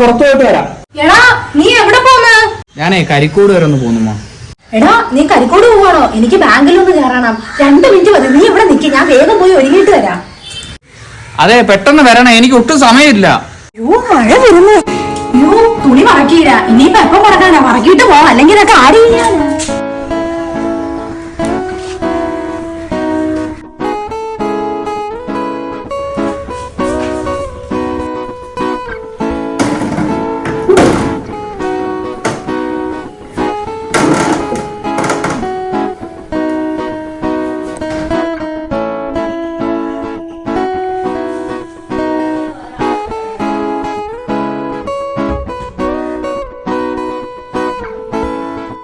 പുറത്തു പോയിട്ട് വരാം. എടാ നീ എവിടെ പോന്ന്? ഞാനേ കരിക്കോട് വരെ ഒന്ന് പോകുന്നുമോ എടാ നീ കരിക്കോട് പോവാണോ? എനിക്ക് ബാങ്കിൽ ഒന്ന് കയറണം. രണ്ട് മിനിറ്റ് മതി നീ ഇവിടെ നിൽക്കി ഞാൻ വേഗം പോയി ഒരുങ്ങിയിട്ട് വരാം. അതെ പെട്ടെന്ന് വരണേ എനിക്ക് ഒട്ടും സമയമില്ല. യോ മഴ വരുന്നു. യോ തുണി മറക്കിയില്ല ഇനിയിപ്പോ എപ്പം മറക്കാനാ? മറക്കിയിട്ട് പോവാം. അല്ലെങ്കിൽ ഇതൊക്കെ ആരെയും ചെയ്യാനാ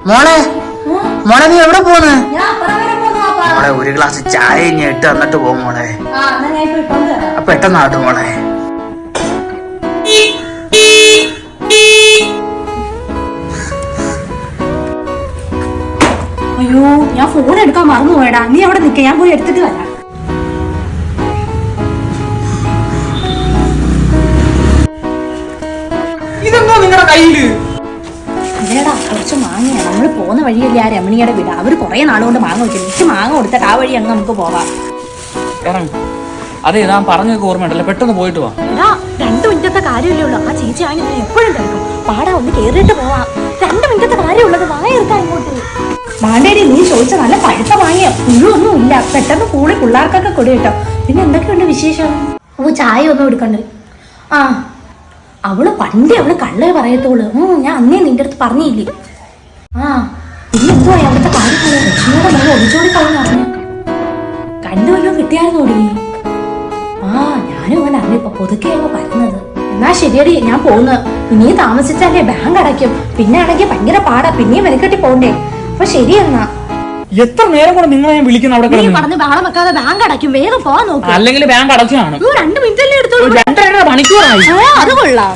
മോളെ മോളെ നീ എവിടെ പോന്ന്. മോളെ ഒരു ഗ്ലാസ് ചായ ഇനി ഇട്ട് തന്നിട്ട് പോകും മോളെ. ആ, മോളെ. അയ്യോ ഞാൻ ഫോൺ എടുക്കാൻ മറന്നു പോയടാ. നീ അവിടെ നിൽക്ക ഞാൻ പോയി എടുത്തിട്ട് വരാം. ഇതെന്തോ നിങ്ങളുടെ കയ്യിൽ? അതേടാ കുറച്ച് മാങ്ങയാ നമ്മൾ പോകുന്ന വഴിയല്ല ആ രമണിയുടെ വീട്? അവർ കുറെ നാളുകൊണ്ട് മാങ്ങ വെച്ചു എനിക്ക് മാങ്ങ കൊടുത്തിട്ട് ആ വഴി അങ്ങ് നമുക്ക് പോവാം. ഇറങ്ങ്. അതെ ഞാൻ പറഞ്ഞൊക്കെ ഓർമ്മയുണ്ടല്ലോ. പെട്ടെന്ന് പോയിട്ട് വാ. രണ്ടു മിനിറ്റത്തെ കാര്യമല്ലേ ഉള്ളൂ. ആ ചേച്ചി ആണെങ്കിൽ ഞാൻ എപ്പോഴും തിരക്കും പാടാ ഒന്ന് കേറിയിട്ട് പോവാം. രണ്ടു മിനിറ്റത്തെ കാര്യമുള്ളത് വായ ഇങ്ങോട്ട്. മാണ്ടേരി നീ ചോദിച്ച നല്ല പഴുത്ത വാങ്ങിയ പുഴുവൊന്നും ഇല്ല പെട്ടെന്ന് കൂടെ പിള്ളേർക്കൊക്കെ കൊടുക്കട്ടോ കേട്ടോ. പിന്നെ എന്തൊക്കെയുണ്ട് വിശേഷം? ഓ ചായ ഒന്നും എടുക്കണ്ടേ. ആ അവൾ പണ്ടേ അവൾ കള്ളേ പറയത്തോളൂ ഞാൻ അന്നേ നിന്റെ അടുത്ത് പറഞ്ഞില്ലേ? ആ പിന്നെ എന്തോ അവിടുത്തെ കാര്യങ്ങളെ? ലക്ഷ്മിയുടെ മോൾ ഒളിച്ചോടി കളഞ്ഞു പറഞ്ഞു കണ്ടു കിട്ടിയായിരുന്നോടി? ആ ഞാനും അവൻ അറിഞ്ഞപ്പോ പുതുക്കെയാവോ പറയുന്നത് എന്നാ ശരിയടി ഞാൻ പോന്ന്. ഇനിയും താമസിച്ചാലേ ബാങ്ക് അടയ്ക്കും. പിന്നെ ആണെങ്കിൽ ഭയങ്കര പാടാ പിന്നെയും മെനക്കെട്ടി പോണ്ടേ. അപ്പൊ ശരി എന്നാ. എത്ര നേരം കൂടെ നിങ്ങളെ ഞാൻ വിളിക്കുന്ന അവിടെ നീ കിടന്ന്? പറഞ്ഞ് ബഹളം വെക്കാതെ ബാങ്ക് അടയ്ക്കും വേഗം പോവാൻ നോക്ക്. അല്ലെങ്കിൽ ബാങ്ക് അടച്ചാണ് രണ്ട് മിനിറ്റ് അല്ലേ എടുത്തോളൂ? രണ്ടര മണിക്കൂറായി ആ, അത് കൊള്ളാം.